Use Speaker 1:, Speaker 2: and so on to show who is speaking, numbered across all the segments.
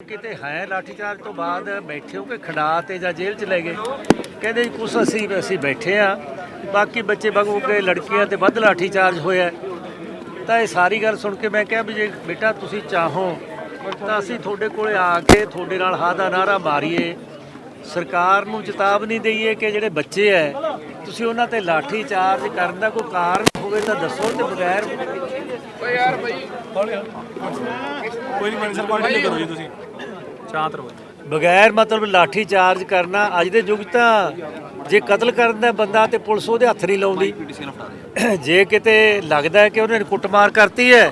Speaker 1: ਕਿਤੇ ਹੈ ਲਾਠੀਚਾਰਜ ਤੋਂ ਬਾਅਦ ਬੈਠੇ ਹੋ ਕਿ ਖੜਾ ਤੇ ਜਾਂ ਜੇਲ੍ਹ ਚ ਲੈ ਗਏ? ਕਹਿੰਦੇ ਜੀ ਕੁਛ ਅਸੀਂ ਅਸੀਂ ਬੈਠੇ ਆ ਬਾਕੀ ਬੱਚੇ ਬਗੂ ਕੇ ਲੜਕੀਆਂ ਤੇ ਵੱਧ ਲਾਠੀਚਾਰਜ ਹੋਇਆ ਤਾਂ ਇਹ ਸਾਰੀ ਗੱਲ ਸੁਣ ਕੇ ਮੈਂ ਕਿਹਾ ਵੀ ਜੇ ਬੇਟਾ ਤੁਸੀਂ ਚਾਹੋ ਤਾਂ ਅਸੀਂ ਤੁਹਾਡੇ ਕੋਲੇ ਆ ਕੇ ਤੁਹਾਡੇ ਨਾਲ ਹਾਂ ਦਾ ਨਾਰਾ ਮਾਰੀਏ। ਸਰਕਾਰ ਨੂੰ ਚੇਤਾਵਨੀ ਦਈਏ ਕਿ ਜਿਹੜੇ ਬੱਚੇ ਐ ਤੁਸੀਂ ਉਹਨਾਂ ਤੇ ਲਾਠੀ ਚਾਰਜ ਕਰਨ ਦਾ ਕੋਈ ਕਾਰਨ ਹੋਵੇ ਤਾਂ ਦੱਸੋ ਤੇ ਬਗੈਰ।
Speaker 2: ਕੋਈ ਨਹੀਂ ਮੈਨੇਜਰ ਕੰਟੀਨਿਊ ਕਰੋ ਜੀ ਤੁਸੀਂ। ਸ਼ਾਂਤ ਰਹੋ
Speaker 1: ਬਗੈਰ ਮਤਲਬ ਲਾਠੀ ਚਾਰਜ ਕਰਨਾ ਅੱਜ ਦੇ ਯੁੱਗ ਤਾਂ ਜੇ ਕਤਲ ਕਰਨ ਦਾ ਬੰਦਾ ਤੇ ਪੁਲਿਸ ਉਹਦੇ ਹੱਥ ਨਹੀਂ ਲਾਉਂਦੀ। ਜੇ ਕਿਤੇ ਲੱਗਦਾ ਹੈ ਕਿ ਉਹਨੇ ਕੁੱਟਮਾਰ ਕਰਤੀ ਹੈ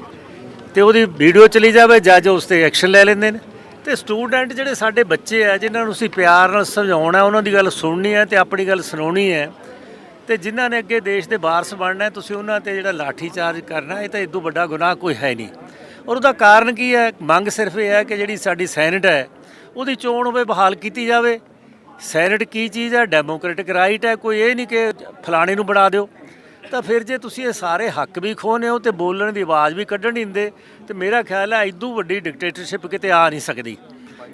Speaker 1: ਤੇ ਉਹਦੀ ਵੀਡੀਓ ਚਲੀ ਜਾਵੇ ਜੱਜ ਉਸ ਤੇ ਐਕਸ਼ਨ ਲੈ ਲੈਂਦੇ ਨੇ। ਤੇ ਸਟੂਡੈਂਟ ਜਿਹੜੇ ਸਾਡੇ ਬੱਚੇ ਆ ਜਿਨ੍ਹਾਂ ਨੂੰ ਅਸੀਂ ਪਿਆਰ ਨਾਲ ਸਮਝਾਉਣਾ ਉਹਨਾਂ ਦੀ ਗੱਲ ਸੁਣਨੀ ਹੈ ਤੇ ਆਪਣੀ ਗੱਲ ਸੁਣਾਉਣੀ ਹੈ ਤੇ ਜਿਨ੍ਹਾਂ ਨੇ ਅੱਗੇ ਦੇਸ਼ ਦੇ ਵਾਰਸ ਬਣਨਾ ਤੁਸੀਂ ਉਹਨਾਂ ਤੇ ਜਿਹੜਾ ਲਾਠੀ ਚਾਰਜ ਕਰਨਾ ਇਹ ਤਾਂ ਇਦੋਂ ਵੱਡਾ ਗੁਨਾਹ ਕੋਈ ਹੈ ਨਹੀਂ। ਔਰ ਉਹਦਾ ਕਾਰਨ ਕੀ ਹੈ? ਮੰਗ ਸਿਰਫ ਇਹ ਹੈ ਕਿ ਜਿਹੜੀ ਸਾਡੀ ਸੈਨੇਟ ਹੈ, ਉਹਦੀ ਚੋਣ ਹੋਵੇ, ਬਹਾਲ ਕੀਤੀ ਜਾਵੇ। ਸੈਨੇਟ ਕੀ ਚੀਜ਼ ਹੈ? ਡੈਮੋਕ੍ਰੈਟਿਕ ਰਾਈਟ ਹੈ। ਕੋਈ ਇਹ ਨਹੀਂ ਕਿ ਫਲਾਣੇ ਨੂੰ ਬਣਾ ਦਿਓ। ਤਾਂ ਫਿਰ ਜੇ ਤੁਸੀਂ ਇਹ ਸਾਰੇ ਹੱਕ ਵੀ ਖੋਹਨੇ ਹੋ ਤੇ ਬੋਲਣ ਦੀ ਆਵਾਜ਼ ਵੀ ਕੱਢਣ ਨਹੀਂ ਦਿੰਦੇ, ਤੇ ਮੇਰਾ ਖਿਆਲ ਹੈ ਇਦੋਂ ਵੱਡੀ ਡਿਕਟੇਟਰਸ਼ਿਪ ਕਿਤੇ ਆ ਨਹੀਂ ਸਕਦੀ।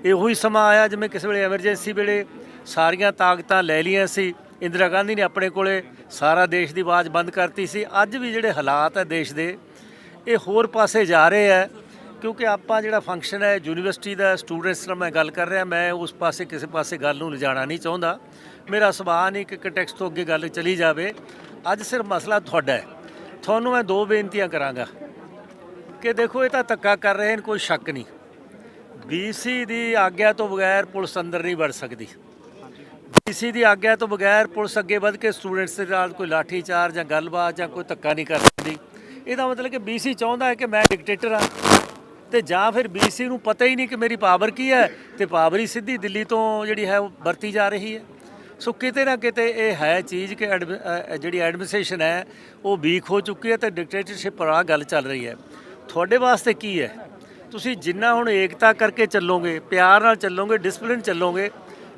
Speaker 1: ਇਹੋ ਹੀ ਸਮਾਂ ਆਇਆ ਜਿਵੇਂ ਕਿਸੇ ਵੇਲੇ ਐਮਰਜੈਂਸੀ ਵੇਲੇ ਸਾਰੀਆਂ ਤਾਕਤਾਂ ਲੈ ਲਈਆਂ ਸੀ। ਇੰਦਰਾ ਗਾਂਧੀ ਨੇ ਆਪਣੇ ਕੋਲੇ ਸਾਰਾ ਦੇਸ਼ ਦੀ ਆਵਾਜ਼ ਬੰਦ ਕਰਤੀ ਸੀ। ਅੱਜ ਵੀ ਜਿਹੜੇ ਹਾਲਾਤ ਹੈ ਦੇਸ਼ ਦੇ ਇਹ ਹੋਰ ਪਾਸੇ ਜਾ ਰਹੇ ਹੈ, ਕਿਉਂਕਿ ਆਪਾਂ ਜਿਹੜਾ ਫੰਕਸ਼ਨ ਹੈ ਯੂਨੀਵਰਸਿਟੀ ਦਾ ਸਟੂਡੈਂਟਸ ਨਾਲ ਮੈਂ ਗੱਲ ਕਰ ਰਿਹਾ, ਮੈਂ ਉਸ ਪਾਸੇ ਕਿਸੇ ਪਾਸੇ ਗੱਲ ਨੂੰ ਲਿਜਾਣਾ ਨਹੀਂ ਚਾਹੁੰਦਾ। ਮੇਰਾ ਸੁਭਾਅ ਨਹੀਂ ਕਿ ਕੰਟੈਕਸਟ ਤੋਂ ਅੱਗੇ ਗੱਲ ਚਲੀ ਜਾਵੇ। ਅੱਜ ਸਿਰਫ ਮਸਲਾ ਤੁਹਾਡਾ ਹੈ। ਤੁਹਾਨੂੰ ਮੈਂ ਦੋ ਬੇਨਤੀਆਂ ਕਰਾਂਗਾ ਕਿ ਦੇਖੋ, ਇਹ ਤਾਂ ਧੱਕਾ ਕਰ ਰਹੇ ਨੇ, ਕੋਈ ਸ਼ੱਕ ਨਹੀਂ। ਬੀਸੀ ਦੀ ਆਗਿਆ ਤੋਂ ਬਗੈਰ ਪੁਲਿਸ ਅੰਦਰ ਨਹੀਂ ਵੜ ਸਕਦੀ। ਬੀਸੀ ਦੀ ਆਗਿਆ ਤੋਂ ਬਗੈਰ ਪੁਲਿਸ ਅੱਗੇ ਵੱਧ ਕੇ ਸਟੂਡੈਂਟਸ ਦੇ ਨਾਲ ਕੋਈ ਲਾਠੀ ਚਾਰ ਜਾਂ ਗੱਲਬਾਤ ਜਾਂ ਕੋਈ ਧੱਕਾ ਨਹੀਂ ਕਰ ਸਕਦੀ। ਇਹਦਾ ਮਤਲਬ ਕਿ ਬੀਸੀ ਚਾਹੁੰਦਾ ਹੈ ਕਿ ਮੈਂ ਡਿਕਟੇਟਰ ਹਾਂ। ਤੇ ਜਾਂ ਫਿਰ ਬੀਸੀ ਨੂੰ ਪਤਾ ਹੀ ਨਹੀਂ ਕਿ ਮੇਰੀ ਪਾਵਰ ਕੀ ਹੈ, ਤੇ ਪਾਵਰ ਹੀ ਸਿੱਧੀ ਦਿੱਲੀ ਤੋਂ ਜਿਹੜੀ ਹੈ ਉਹ ਵਰਤੀ ਜਾ ਰਹੀ ਹੈ। ਸੋ ਕਿਤੇ ਨਾ ਕਿਤੇ ਇਹ ਹੈ ਚੀਜ਼ ਕਿ ਐਡਮ- ਜਿਹੜੀ ਐਡਮਿਨਿਸਟ੍ਰੇਸ਼ਨ ਹੈ, ਉਹ ਵੀਕ ਹੋ ਚੁੱਕੀ ਹੈ ਤੇ ਡਿਕਟੇਟਰਸ਼ਿਪ ਵਾਲਾ ਗੱਲ ਚੱਲ ਰਹੀ ਹੈ। ਤੁਹਾਡੇ ਵਾਸਤੇ ਕੀ ਹੈ? ਤੁਸੀਂ ਜਿੰਨਾ ਹੁਣ ਏਕਤਾ ਕਰਕੇ ਚੱਲੋਗੇ, ਪਿਆਰ ਨਾਲ ਚੱਲੋਗੇ ਡਿਸਪਲਿਨ ਚੱਲੋਗੇ,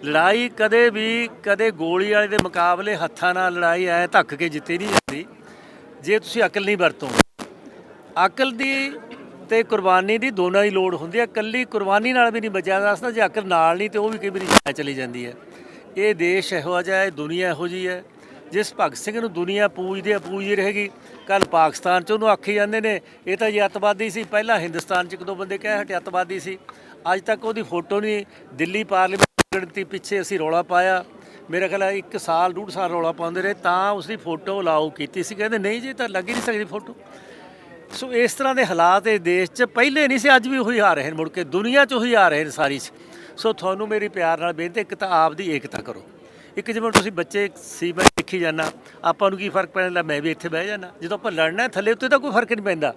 Speaker 1: ਲੜਾਈ ਕਦੇ ਵੀ ਕਦੇ ਗੋਲੀ ਵਾਲੇ ਦੇ ਮੁਕਾਬਲੇ ਹੱਥਾਂ ਨਾਲ ਲੜਾਈ ਐ ਧੱਕ ਕੇ ਜਿੱਤੀ ਨਹੀਂ ਜਾਂਦੀ। ਜੇ ਤੁਸੀਂ ਅਕਲ ਨਹੀਂ ਵਰਤੋਗੇ ਅਕਲ ਦੀ ਤੇ ਕੁਰਬਾਨੀ ਦੀ ਦੋਨਾਂ ਦੀ ਲੋੜ ਹੁੰਦੀ ਹੈ। ਇਕੱਲੀ ਕੁਰਬਾਨੀ ਨਾਲ ਵੀ ਨਹੀਂ ਬਚਿਆ ਜਾ ਸਕਦਾ, ਜੇ ਅਕਲ ਨਾਲ ਨਹੀਂ ਤੇ ਉਹ ਵੀ ਕਈ ਵਾਰੀ ਚਲੀ ਜਾਂਦੀ ਹੈ। ਇਹ ਦੇਸ਼ ਇਹੋ ਜਿਹਾ ਹੈ, ਦੁਨੀਆ ਇਹੋ ਜਿਹੀ ਹੈ, ਜਿਸ ਭਗਤ ਸਿੰਘ ਨੂੰ ਦੁਨੀਆ ਪੂਜਦੀ ਹੈ, ਪੂਜਦੀ ਰਹੇਗੀ। ਕੱਲ ਪਾਕਿਸਤਾਨ ਚ ਉਹਨੂੰ ਆਖੀ ਜਾਂਦੇ ਨੇ, ਇਹ ਤਾਂ ਜੀ ਅੱਤਵਾਦੀ ਸੀ, ਪਹਿਲਾਂ ਹਿੰਦੁਸਤਾਨ ਚ ਇੱਕ ਦੋ ਬੰਦੇ ਕਹਿ ਹਟੇ ਅੱਤਵਾਦੀ ਸੀ। ਅੱਜ ਤੱਕ ਉਹਦੀ ਫੋਟੋ ਨਹੀਂ, ਦਿੱਲੀ ਪਾਰਲੀਮੈਂਟ ਗਣਤੀ ਪਿੱਛੇ ਅਸੀਂ ਰੌਲਾ ਪਾਇਆ। ਮੇਰਾ ਖਿਆਲ ਹੈ ਇੱਕ ਸਾਲ, ਡੂਢ ਸਾਲ ਰੌਲਾ ਪਾਉਂਦੇ ਰਹੇ, ਤਾਂ ਉਸਦੀ ਫੋਟੋ ਅਲਾਉ ਕੀਤੀ ਸੀ। ਕਹਿੰਦੇ, ਨਹੀਂ ਜੀ ਤਾਂ ਲੱਗ ਹੀ ਨਹੀਂ ਸਕਦੀ ਫੋਟੋ। ਸੋ ਇਸ ਤਰ੍ਹਾਂ ਦੇ ਹਾਲਾਤ ਇਹ ਦੇਸ਼ 'ਚ ਪਹਿਲੇ ਨਹੀਂ ਸੀ, ਅੱਜ ਵੀ ਉਹੀ ਆ ਰਹੇ ਨੇ, ਮੁੜ ਕੇ ਦੁਨੀਆ 'ਚ ਉਹੀ ਆ ਰਹੇ ਨੇ ਸਾਰੀ। 'ਚ ਸੋ ਤੁਹਾਨੂੰ ਮੇਰੀ ਪਿਆਰ ਨਾਲ ਬੇਨਤੀ, ਇੱਕ ਤਾਂ ਆਪ ਦੀ ਏਕਤਾ ਕਰੋ। ਇੱਕ ਜਿਵੇਂ ਤੁਸੀਂ ਬੱਚੇ ਸੀ ਮੈਂ ਦੇਖੀ ਜਾਂਦਾ ਆਪਾਂ ਨੂੰ ਕੀ ਫ਼ਰਕ ਪੈਣਾ ਮੈਂ ਵੀ ਇੱਥੇ ਬਹਿ ਜਾਣਾ ਜਦੋਂ ਆਪਾਂ ਲੜਨਾ ਥੱਲੇ ਉੱਤੇ ਤਾਂ ਕੋਈ ਫ਼ਰਕ ਨਹੀਂ ਪੈਂਦਾ।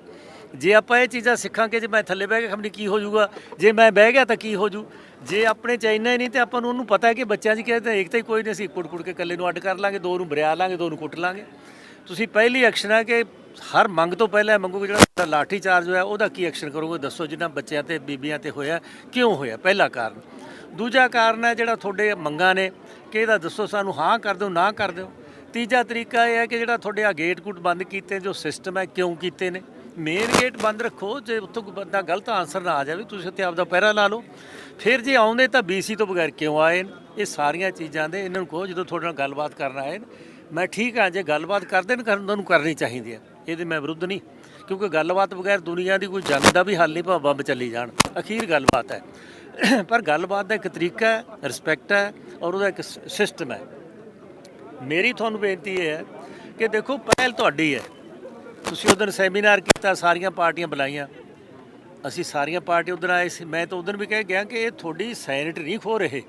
Speaker 1: ਜੇ ਆਪਾਂ ਇਹ ਚੀਜ਼ਾਂ ਸਿੱਖਾਂਗੇ, ਜੇ ਮੈਂ ਥੱਲੇ ਬਹਿ ਕੇ ਖਮਣੀ ਕੀ ਹੋ ਜਾਊਗਾ? ਜੇ ਮੈਂ ਬਹਿ ਗਿਆ ਤਾਂ ਕੀ ਹੋ ਜੂ? ਜੇ ਆਪਣੇ ਚ ਇੰਨਾ ਹੀ ਨਹੀਂ ਤੇ ਆਪਾਂ ਨੂੰ ਉਹਨੂੰ ਪਤਾ ਹੈ ਕਿ ਬੱਚਿਆਂ 'ਚ ਕਿਹਾ ਤਾਂ ਏਕਤਾ ਹੀ ਕੋਈ ਨਹੀਂ ਅਸੀਂ ਕੁੱਟ ਕੁੱਟ ਕੇ ਇਕੱਲੇ ਨੂੰ ਅੱਡ ਕਰ ਲਾਂਗੇ, ਦੋ ਨੂੰ ਬਰਿਆ ਲਾਂਗੇ, ਦੋ ਨੂੰ ਕੁੱਟ ਲਾਂਗੇ। ਤੁਸੀਂ ਪਹਿਲੀ ਐਕਸ਼ਨ ਹੈ ਕਿ ਹਰ ਮੰਗ ਤੋਂ ਪਹਿਲਾਂ ਇਹ ਜਿਹੜਾ ਤੁਹਾਡਾ ਲਾਠੀ ਚਾਰਜ ਹੋਇਆ, ਉਹਦਾ ਕੀ ਐਕਸ਼ਨ ਕਰੋਗੇ? ਦੱਸੋ ਜਿਨ੍ਹਾਂ ਬੱਚਿਆਂ ਤੇ, ਬੀਬੀਆਂ ਤੇ ਹੋਇਆ, ਕਿਉਂ ਹੋਇਆ? ਪਹਿਲਾ ਕਾਰਨ। ਦੂਜਾ ਕਾਰਨ ਹੈ ਜਿਹੜਾ ਤੁਹਾਡੇ ਮੰਗਾਂ ਨੇ ਕਿ ਇਹਦਾ ਦੱਸੋ ਸਾਨੂੰ, ਹਾਂ ਕਰ ਦਿਓ, ਨਾ ਕਰ ਦਿਓ। ਤੀਜਾ ਤਰੀਕਾ ਇਹ ਹੈ ਕਿ ਜਿਹੜਾ ਤੁਹਾਡੇ ਆ ਗੇਟ ਗੁੱਟ ਬੰਦ ਕੀਤੇ ਜੋ ਸਿਸਟਮ ਹੈ, ਕਿਉਂ ਕੀਤੇ ਨੇ? ਮੇਨ ਗੇਟ ਬੰਦ ਰੱਖੋ, ਜੇ ਉੱਥੋਂ ਕੋਈ ਬੰਦਾ ਗਲਤ ਆਨਸਰ ਨਾ ਆ ਜਾਵੇ, ਤੁਸੀਂ ਉੱਥੇ ਆਪਦਾ ਪਹਿਰਾ ਲਾ ਲਓ। ਫਿਰ ਜੇ ਆਉਂਦੇ ਤਾਂ ਬੀਸੀ ਤੋਂ ਬਗੈਰ ਕਿਉਂ ਆਏ ਨੇ? ਇਹ ਸਾਰੀਆਂ ਚੀਜ਼ਾਂ ਦੇ ਇਹਨਾਂ ਨੂੰ ਕਹੋ, ਜਦੋਂ ਤੁਹਾਡੇ ਨਾਲ ਗੱਲਬਾਤ ਕਰਨ ਆਏ ਮੈਂ ਠੀਕ ਹਾਂ, ਜੇ ਗੱਲਬਾਤ ਕਰਦੇ ਨੇ, ਕਰਨ ਤੁਹਾਨੂੰ ਕਰਨੀ ਚਾਹੀਦੀ ਹੈ। ਇਹਦੇ ਮੈਂ ਵਿਰੁੱਧ ਨਹੀਂ, ਕਿਉਂਕਿ ਗੱਲਬਾਤ ਬਗੈਰ ਦੁਨੀਆ ਦੀ ਕੋਈ ਜੰਗ ਦਾ ਵੀ ਹੱਲ ਨਹੀਂ, ਭਾਵੇਂ ਬੰਬ ਚੱਲੀ ਜਾਣ। ਅਖੀਰ ਗੱਲਬਾਤ ਹੈ। ਪਰ ਗੱਲਬਾਤ ਦਾ ਇੱਕ ਤਰੀਕਾ ਹੈ ਰਿਸਪੈਕਟ ਹੈ, ਔਰ ਉਹਦਾ ਇੱਕ ਸਿਸਟਮ ਹੈ। ਮੇਰੀ ਤੁਹਾਨੂੰ ਬੇਨਤੀ ਇਹ ਹੈ ਕਿ ਦੇਖੋ, ਪਹਿਲ ਤੁਹਾਡੀ ਹੈ। ਤੁਸੀਂ ਉਦੋਂ ਸੈਮੀਨਾਰ ਕੀਤਾ, ਸਾਰੀਆਂ ਪਾਰਟੀਆਂ ਬੁਲਾਈਆਂ। ਅਸੀਂ ਸਾਰੀਆਂ ਪਾਰਟੀਆਂ ਉਧਰ ਆਏ ਸੀ। ਮੈਂ ਤਾਂ ਉਦੋਂ ਵੀ ਕਹਿ ਗਿਆ ਕਿ ਇਹ ਤੁਹਾਡੀ ਸੈਨੇਟ ਨਹੀਂ ਖੋ ਰਹੇ।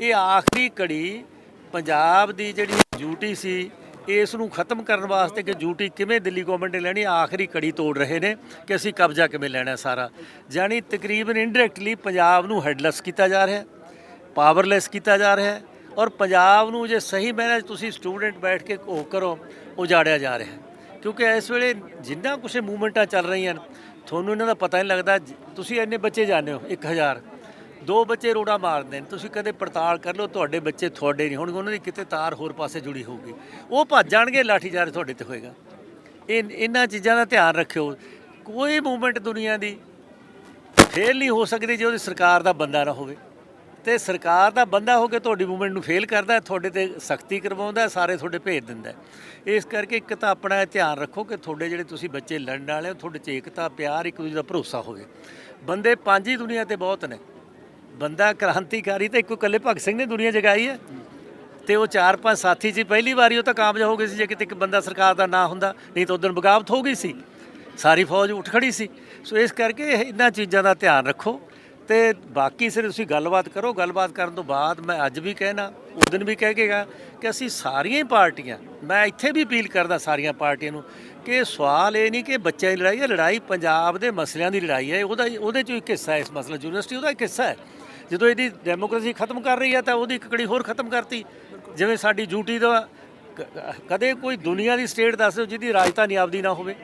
Speaker 1: ਇਹ ਆਖਰੀ ਕੜੀ ਪੰਜਾਬ ਦੀ ਜਿਹੜੀ ਡਿਊਟੀ ਸੀ, ਇਸ ਨੂੰ ਖਤਮ ਕਰਨ ਵਾਸਤੇ ਕਿ ਡਿਊਟੀ ਕਿਵੇਂ ਦਿੱਲੀ ਗਵਰਨਮੈਂਟ ਨੇ ਲੈਣੀ, ਆਖਰੀ ਕੜੀ ਤੋੜ ਰਹੇ ਨੇ ਕਿ ਅਸੀਂ ਕਬਜ਼ਾ ਕਿਵੇਂ ਲੈਣਾ ਸਾਰਾ। ਜਾਨੀ ਤਕਰੀਬਨ ਇਨਡਾਇਰੈਕਟਲੀ ਪੰਜਾਬ ਨੂੰ ਹੈਡਲੈਸ ਕੀਤਾ ਜਾ ਰਿਹਾ ਹੈ ਪਾਵਰਲੈਸ ਕੀਤਾ ਜਾ ਰਿਹਾ ਹੈ ਔਰ ਪੰਜਾਬ ਨੂੰ ਜੇ ਸਹੀ ਮੈਨੇ ਤੁਸੀਂ ਸਟੂਡੈਂਟ ਬੈਠ ਕੇ ਉਹ ਕਰੋ, ਉਜਾੜਿਆ ਜਾ ਰਿਹਾ ਹੈ। ਕਿਉਂਕਿ ਇਸ ਵੇਲੇ ਜਿੰਨਾ ਕੁਛ ਮੂਵਮੈਂਟਾਂ ਚੱਲ ਰਹੀਆਂ ਨੇ, ਤੁਹਾਨੂੰ ਇਹਨਾਂ ਦਾ ਪਤਾ ਨਹੀਂ ਲੱਗਦਾ ਤੁਸੀਂ ਇੰਨੇ ਬੱਚੇ ਜਾਣਦੇ ਹੋ 1000 ਦੋ ਬੱਚੇ ਰੋੜਾ ਮਾਰਦੇ ਨੇ, ਤੁਸੀਂ ਕਦੇ ਪੜਤਾਲ ਕਰ ਲਓ, ਤੁਹਾਡੇ ਬੱਚੇ ਤੁਹਾਡੇ ਨਹੀਂ ਹੋਣਗੇ, ਉਹਨਾਂ ਦੀ ਕਿਤੇ ਤਾਰ ਹੋਰ ਪਾਸੇ ਜੁੜੀ ਹੋਊਗੀ। ਉਹ ਭੱਜ ਜਾਣਗੇ, ਲਾਠੀਚਾਰਜ ਤੁਹਾਡੇ ਤੇ ਹੋਏਗਾ। ਇਹ ਇਹਨਾਂ ਚੀਜ਼ਾਂ ਦਾ ਧਿਆਨ ਰੱਖਿਓ। ਕੋਈ ਮੂਵਮੈਂਟ ਦੁਨੀਆ ਦੀ ਫੇਲ ਨਹੀਂ ਹੋ ਸਕਦੀ ਜੇ ਉਹਦੀ ਸਰਕਾਰ ਦਾ ਬੰਦਾ ਨਾ ਹੋਵੇ। ਤੇ ਸਰਕਾਰ ਦਾ ਬੰਦਾ ਹੋ ਕੇ ਤੁਹਾਡੀ ਮੂਵਮੈਂਟ ਨੂੰ ਫੇਲ ਕਰਦਾ, ਤੁਹਾਡੇ ਤੇ ਸਖਤੀ ਕਰਵਾਉਂਦਾ, ਸਾਰੇ ਤੁਹਾਡੇ ਭੇਜ ਦਿੰਦਾ। ਇਸ ਕਰਕੇ ਇੱਕ ਤਾਂ ਆਪਣਾ ਧਿਆਨ ਰੱਖੋ ਕਿ ਤੁਹਾਡੇ ਜਿਹੜੇ ਤੁਸੀਂ ਬੱਚੇ ਲੜਨ ਵਾਲੇ ਹੋ, ਤੁਹਾਡੇ 'ਚ ਏਕਤਾ, ਪਿਆਰ, ਇੱਕ ਦੂਜੇ ਦਾ ਭਰੋਸਾ ਹੋਵੇ। ਬੰਦੇ ਪੰਜ ਹੀ ਦੁਨੀਆ ਤੇ ਬਹੁਤ ਨੇ। ਬੰਦਾ ਕ੍ਰਾਂਤੀਕਾਰੀ ਤਾਂ ਇੱਕੋ ਇਕੱਲੇ ਭਗਤ ਸਿੰਘ ਨੇ ਦੁਨੀਆ ਜਗਾਈ ਹੈ। ਤੇ ਉਹ ਚਾਰ ਪੰਜ ਸਾਥੀ ਸੀ ਪਹਿਲੀ ਵਾਰੀ ਉਹ ਤਾਂ ਕਾਮਯਾਬ ਹੋ ਗਏ ਸੀ, ਜੇ ਕਿਤੇ ਇੱਕ ਬੰਦਾ ਸਰਕਾਰ ਦਾ ਨਾਂ ਹੁੰਦਾ, ਨਹੀਂ ਤਾਂ ਉਦੋਂ ਬਗਾਵਤ ਹੋ ਗਈ ਸੀ। ਸਾਰੀ ਫੌਜ ਉੱਠ ਖੜੀ ਸੀ। ਸੋ ਇਸ ਕਰਕੇ ਇਹ ਇਹਨਾਂ ਚੀਜ਼ਾਂ ਦਾ ਧਿਆਨ ਰੱਖੋ। ਤੇ ਬਾਕੀ ਸਿਰ ਤੁਸੀਂ ਗੱਲਬਾਤ ਕਰੋ, ਗੱਲਬਾਤ ਕਰਨ ਤੋਂ ਬਾਅਦ ਮੈਂ ਅੱਜ ਵੀ ਕਹਿਣਾ, ਉਸ ਦਿਨ ਵੀ ਕਹਿ ਕੇਗਾ ਕਿ ਅਸੀਂ ਸਾਰੀਆਂ ਹੀ ਪਾਰਟੀਆਂ, ਮੈਂ ਇੱਥੇ ਵੀ ਅਪੀਲ ਕਰਦਾ ਸਾਰੀਆਂ ਪਾਰਟੀਆਂ ਨੂੰ ਕਿ ਸਵਾਲ ਇਹ ਨਹੀਂ ਕਿ ਬੱਚਿਆਂ ਦੀ ਲੜਾਈ ਹੈ, ਲੜਾਈ ਪੰਜਾਬ ਦੇ ਮਸਲਿਆਂ ਦੀ ਲੜਾਈ ਹੈ, ਉਹਦਾ ਉਹਦੇ ਚੋਂ ਇੱਕ ਹਿੱਸਾ ਹੈ ਇਸ ਮਸਲਾ ਯੂਨੀਵਰਸਿਟੀ ਉਹਦਾ ਇੱਕ ਹਿੱਸਾ ਹੈ। ਜਦੋਂ ਇਹਦੀ ਡੈਮੋਕ੍ਰੇਸੀ ਖਤਮ ਕਰ ਰਹੀ ਹੈ ਤਾਂ ਉਹਦੀ ਇੱਕ ਕੜੀ ਹੋਰ ਖਤਮ ਕਰਤੀ। ਜਿਵੇਂ ਸਾਡੀ ਡਿਊਟੀ ਦਾ ਕ- ਕਦੇ ਕੋਈ ਦੁਨੀਆ ਦੀ ਸਟੇਟ ਦੱਸ ਦਿਓ ਜਿਹਦੀ ਰਾਜਧਾਨੀ ਆਪਦੀ ਨਾ ਹੋਵੇ।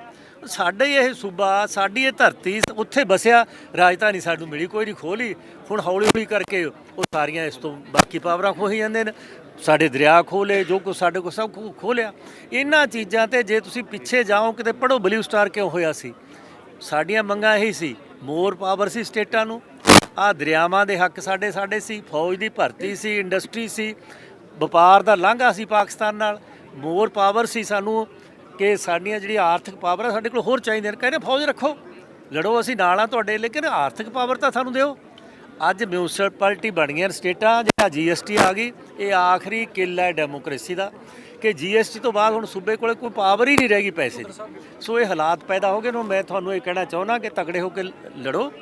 Speaker 1: ਸਾਡੇ ਇਹ ਸੂਬਾ, ਸਾਡੀ ਇਹ ਧਰਤੀ ਉੱਥੇ ਬਸਿਆ, ਰਾਜਧਾਨੀ ਸਾਨੂੰ ਮਿਲੀ, ਕੋਈ ਨਹੀਂ ਖੋਲੀ ਹੁਣ ਹੌਲੀ ਹੌਲੀ ਕਰਕੇ ਉਹ ਸਾਰੀਆਂ ਇਸ ਤੋਂ ਬਾਕੀ ਪਾਵਰਾਂ ਖੋਹੀ ਜਾਂਦੇ ਨੇ। ਸਾਡੇ ਦਰਿਆ ਖੋਲੇ, ਜੋ ਕੁਛ ਸਾਡੇ ਕੋਲ ਸਭ ਕੁਛ ਖੋਲਿਆ। ਇਹਨਾਂ ਚੀਜ਼ਾਂ ਤੇ ਜੇ ਤੁਸੀਂ ਪਿੱਛੇ ਜਾਓ, ਕਿਤੇ ਪੜੋ ਬਲੂ ਸਟਾਰ ਕਿਉਂ ਹੋਇਆ ਸੀ? ਸਾਡੀਆਂ ਮੰਗਾਂ ਇਹੀ ਸੀ, ਮੋਰ ਪਾਵਰ ਸੀ ਸਟੇਟਾਂ ਨੂੰ। ਆ ਦਰਿਆਵਾਂ ਦੇ ਹੱਕ ਸਾਡੇ ਸਾਡੇ ਸੀ, ਫੌਜ ਦੀ ਭਰਤੀ ਸੀ, ਇੰਡਸਟਰੀ ਸੀ, ਵਪਾਰ ਦਾ ਲਾਂਘਾ ਸੀ ਪਾਕਿਸਤਾਨ ਨਾਲ। ਮੋਰ ਪਾਵਰ ਸੀ ਸਾਨੂੰ ਕਿ ਸਾਡੀਆਂ ਜਿਹੜੀ ਆਰਥਿਕ ਪਾਵਰ ਆ ਸਾਡੇ ਕੋਲ ਹੋਰ ਚਾਹੀਦੀਆਂ ਨੇ। ਕਹਿੰਦੇ ਫੌਜ ਰੱਖੋ। ਲੜੋ ਅਸੀਂ ਨਾਲ ਆ ਤੁਹਾਡੇ, ਲੇਕਿਨ ਆਰਥਿਕ ਪਾਵਰ ਤਾਂ ਸਾਨੂੰ ਦਿਓ। ਅੱਜ ਮਿਊਨਿਸਪੈਲਿਟੀ ਬਣ ਗਈਆਂ ਨੇ ਸਟੇਟਾਂ, ਜਿਹੜਾ ਜੀਐਸਟੀ ਆ ਗਈ, ਇਹ ਆਖਰੀ ਕਿੱਲ ਹੈ ਡੈਮੋਕ੍ਰੇਸੀ ਦਾ। ਕਿ ਜੀਐਸਟੀ ਤੋਂ ਬਾਅਦ ਹੁਣ ਸੂਬੇ ਕੋਲੇ ਕੋਈ ਪਾਵਰ ਹੀ ਨਹੀਂ ਰਹਿ ਗਈ ਪੈਸੇ ਦੀ। ਸੋ ਇਹ ਹਾਲਾਤ ਪੈਦਾ ਹੋ ਗਏ ਨੂੰ। ਮੈਂ ਤੁਹਾਨੂੰ ਇਹ ਕਹਿਣਾ ਚਾਹੁੰਦਾ ਕਿ ਤਕੜੇ ਹੋ ਕੇ ਲੜੋ।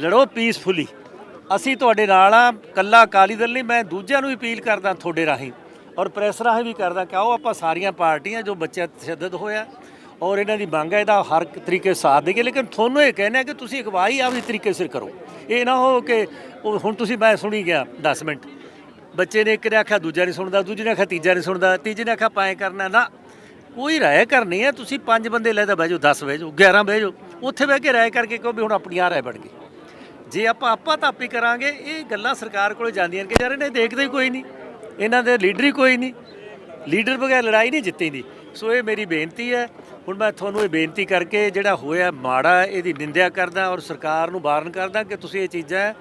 Speaker 1: ਲੜੋ ਪੀਸਫੁਲੀ ਅਸੀਂ ਤੁਹਾਡੇ ਨਾਲ ਆ, ਕੱਲਾ ਅਕਾਲੀ ਦਲ ਨਹੀਂ, ਮੈਂ ਦੂਜਿਆਂ ਨੂੰ ਅਪੀਲ ਕਰਦਾ ਤੁਹਾਡੇ ਰਾਹੀਂ। ਔਰ ਪ੍ਰੈਸ ਰਾਹੀਂ ਵੀ ਕਰਦਾ ਕਿ ਆਓ ਆਪਾਂ ਸਾਰੀਆਂ ਪਾਰਟੀਆਂ ਜੋ ਬੱਚਾ ਤਸ਼ੱਦਦ ਹੋਇਆ ਔਰ ਇਹਨਾਂ ਦੀ ਮੰਗ ਹੈ, ਇਹਦਾ ਹਰ ਤਰੀਕੇ ਸਾਥ ਦੇਗੇ ਲੇਕਿਨ ਤੁਹਾਨੂੰ ਇਹ ਕਹਿਣਾ ਕਿ ਤੁਸੀਂ ਅਗਵਾਈ ਆਪਣੀ ਤਰੀਕੇ ਸਿਰ ਕਰੋ। ਇਹ ਨਾ ਹੋ ਕਿ ਉਹ ਹੁਣ ਤੁਸੀਂ ਮੈਂ ਸੁਣੀ ਗਿਆ 10 ਮਿੰਟ। ਬੱਚੇ ਨੇ ਇੱਕ ਨੇ ਆਖਿਆ, ਦੂਜਾ ਨਹੀਂ ਸੁਣਦਾ, ਦੂਜੇ ਨੇ ਆਖਿਆ, ਤੀਜਾ ਨਹੀਂ ਸੁਣਦਾ, ਤੀਜੇ ਨੇ ਆਖਿਆ ਪਾਏ ਕਰਨਾ ਨਾ। ਕੋਈ ਰਾਏ ਕਰਨੀ ਹੈ, ਤੁਸੀਂ ਪੰਜ ਬੰਦੇ ਲੈ ਤਾਂ ਬਹਿ ਜਾਓ 10 ਬਹਿ ਜਾਓ 11 ਬਹਿ ਜਾਓ। ਉੱਥੇ ਬਹਿ ਕੇ ਰਾਏ ਕਰਕੇ ਕਹੋ ਵੀ ਹੁਣ ਆਪਣੀ ਆ ਰਾਏ ਬਣ ਗਈ। ਜੇ ਆਪਾਂ ਆਪਾਂ ਤਾਂ ਤਾਪੀ ਕਰਾਂਗੇ, ਇਹ ਗੱਲਾਂ ਸਰਕਾਰ ਕੋਲੇ ਜਾਂਦੀਆਂ ਨੇ ਕਿ ਯਾਰ ਇਹਨੇ ਦੇਖਦੇ ਹੀ ਕੋਈ ਨਹੀਂ। ਇਹਨਾਂ ਦੇ ਲੀਡਰ ਹੀ ਕੋਈ ਨਹੀਂ। ਲੀਡਰ ਬਗੈਰ ਲੜਾਈ ਨਹੀਂ ਜਿੱਤੀਂਦੀ। ਸੋ ਇਹ ਮੇਰੀ ਬੇਨਤੀ ਹੈ। ਹੁਣ ਮੈਂ ਤੁਹਾਨੂੰ ਇਹ ਬੇਨਤੀ ਕਰਕੇ ਜਿਹੜਾ ਹੋਇਆ ਮਾੜਾ, ਇਹਦੀ ਨਿੰਦਿਆ ਕਰਦਾ ਔਰ ਸਰਕਾਰ ਨੂੰ ਬਾਰਨ ਕਰਦਾ ਕਿ ਤੁਸੀਂ ਇਹ ਚੀਜ਼ਾਂ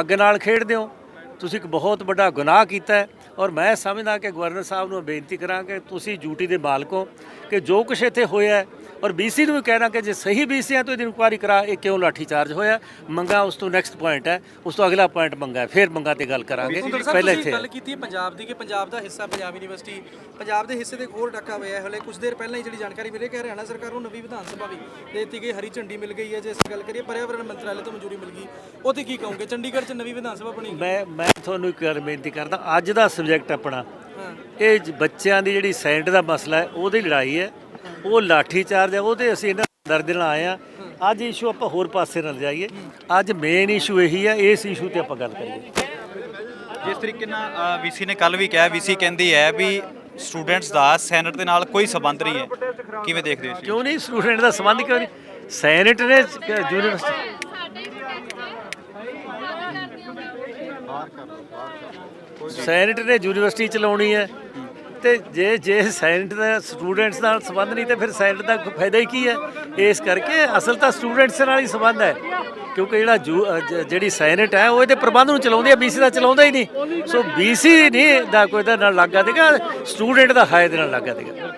Speaker 1: ਅੱਗ ਨਾਲ ਖੇਡਦੇ ਹੋ। ਤੁਸੀਂ ਇੱਕ ਬਹੁਤ ਵੱਡਾ ਗੁਨਾਹ ਕੀਤਾ ਔਰ ਮੈਂ ਸਮਝਦਾ ਕਿ ਗਵਰਨਰ ਸਾਹਿਬ ਨੂੰ ਬੇਨਤੀ ਕਰਾਂ ਕਿ ਤੁਸੀਂ ਡਿਊਟੀ ਦੇ ਮਾਲਕ ਹੋ ਕਿ ਜੋ ਕੁਛ ਇੱਥੇ ਹੋਇਆ ਔਰ ਬੀਸੀ ਨੂੰ ਵੀ ਕਹਿਣਾ ਕਿ ਜੇ ਸਹੀ ਬੀਸੀ ਹੈ ਤਾਂ ਇਹਦੀ ਇਨਕੁਆਇਰੀ ਕਰਾ ਇਹ ਕਿਉਂ ਲਾਠੀ ਚਾਰਜ ਹੋਇਆ? ਮੰਗਾ ਉਸ ਤੋਂ ਨੈਕਸਟ ਪੁਆਇੰਟ ਹੈ ਉਸ ਤੋਂ ਅਗਲਾ ਪੁਆਇੰਟ ਮੰਗਾ ਫਿਰ ਮੰਗਾ ਤੇ ਗੱਲ ਕਰਾਂਗੇ। ਪਹਿਲਾਂ ਇੱਥੇ
Speaker 3: ਗੱਲ ਕੀਤੀ ਹੈ ਪੰਜਾਬ ਦੀ ਕਿ ਪੰਜਾਬ ਦਾ ਹਿੱਸਾ ਪੰਜਾਬ ਯੂਨੀਵਰਸਿਟੀ ਪੰਜਾਬ ਦੇ ਹਿੱਸੇ ਦੇ ਹੋਰ ਡੱਕਾ ਹੋਇਆ ਹੈ ਹਲੇ ਕੁਝ ਦੇਰ ਪਹਿਲਾਂ ਹੀ ਜਿਹੜੀ ਜਾਣਕਾਰੀ ਮਿਲੀ ਕਿ ਹਰਿਆਣਾ ਸਰਕਾਰ ਨੂੰ ਨਵੀਂ ਵਿਧਾਨ ਸਭਾ ਵੀ ਦੇ ਦਿੱਤੀ ਗਈ ਹਰੀ ਝੰਡੀ ਮਿਲ ਗਈ ਹੈ ਜੇ ਅਸੀਂ ਗੱਲ ਕਰੀਏ ਪਰਿਆਵਰਣ ਮੰਤਰਾਲੇ ਤੋਂ ਮਨਜ਼ੂਰੀ ਮਿਲ ਗਈ। ਉਹ ਤੇ ਕੀ ਕਹੋਗੇ? ਚੰਡੀਗੜ੍ਹ 'ਚ ਨਵੀਂ ਵਿਧਾਨ ਸਭਾ ਬਣੀ
Speaker 1: ਮੈਂ ਮੈਂ ਤੁਹਾਨੂੰ ਇੱਕ ਗੱਲ ਬੇਨਤੀ ਕਰਦਾ ਅੱਜ ਦਾ ਸਬਜੈਕਟ ਆਪਣਾ ਇਹ ਬੱਚਿਆਂ ਦੀ ਜਿਹੜੀ ਸੈਂਟ ਦਾ ਮਸਲਾ ਹੈ ਉਹਦੀ ਲੜਾਈ ਹੈ। ਉਹ ਲਾਠੀ ਚਾਰਜ ਹੈ ਉਹਦੇ ਅਸੀਂ ਇਹਨਾਂ ਨੂੰ ਦਰਦ ਨਾਲ ਆਏ ਆ। ਅੱਜ ਇਸ਼ੂ ਆਪਾਂ ਹੋਰ ਪਾਸੇ ਨਾਲ ਜਾਈਏ। ਅੱਜ ਮੇਨ ਇਸ਼ੂ ਇਹੀ ਹੈ ਇਸ ਇਸ਼ੂ ਤੇ ਆਪਾਂ ਗੱਲ ਕਰੀਏ।
Speaker 4: ਜਿਸ ਤਰੀਕੇ ਨਾਲ ਵੀਸੀ ਨੇ ਕੱਲ ਵੀ ਕਿਹਾ ਵੀਸੀ ਕਹਿੰਦੀ ਹੈ ਵੀ ਸਟੂਡੈਂਟਸ ਦਾ ਸੈਨੇਟ ਦੇ ਨਾਲ ਕੋਈ ਸਬੰਧ ਨਹੀਂ ਹੈ। ਕਿਵੇਂ ਦੇਖਦੇ ਹੋ?
Speaker 1: ਕਿਉਂ ਨਹੀਂ? ਸਟੂਡੈਂਟ ਦਾ ਸੰਬੰਧ ਕਿਉਂ ਨਹੀਂ? ਸੈਨੇਟ ਨੇ ਯੂਨੀਵਰਸਿਟੀ ਸੈਨੇਟ ਨੇ ਯੂਨੀਵਰਸਿਟੀ ਚਲਾਉਣੀ ਹੈ। ਤੇ ਜੇ ਜੇ ਸੈਨੇਟ ਦਾ ਸਟੂਡੈਂਟਸ ਨਾਲ ਸੰਬੰਧ ਨਹੀਂ, ਤੇ ਫਿਰ ਸੈਨੇਟ ਦਾ ਫਾਇਦਾ ਹੀ ਕੀ ਹੈ? ਇਸ ਕਰਕੇ ਅਸਲ ਤਾਂ ਸਟੂਡੈਂਟਸ ਨਾਲ ਹੀ ਸੰਬੰਧ ਹੈ, ਕਿਉਂਕਿ ਜਿਹੜਾ ਜੂ- ਜਿਹੜੀ ਸੈਨੇਟ ਹੈ, ਉਹ ਇਹਦੇ ਪ੍ਰਬੰਧ ਨੂੰ ਚਲਾਉਂਦੀ ਹੈ ਬੀਸੀ ਦਾ ਚਲਾਉਂਦਾ ਹੀ ਨਹੀਂ। ਸੋ ਬੀਸੀ ਨਹੀਂ ਦਾ ਕੋਈ ਇਹਦੇ ਨਾਲ ਲੱਗਾ ਦੇਗਾ, ਸਟੂਡੈਂਟ ਦਾ ਹਾਇ ਦੇ ਨਾਲ ਲੱਗਾ ਦੇਗਾ।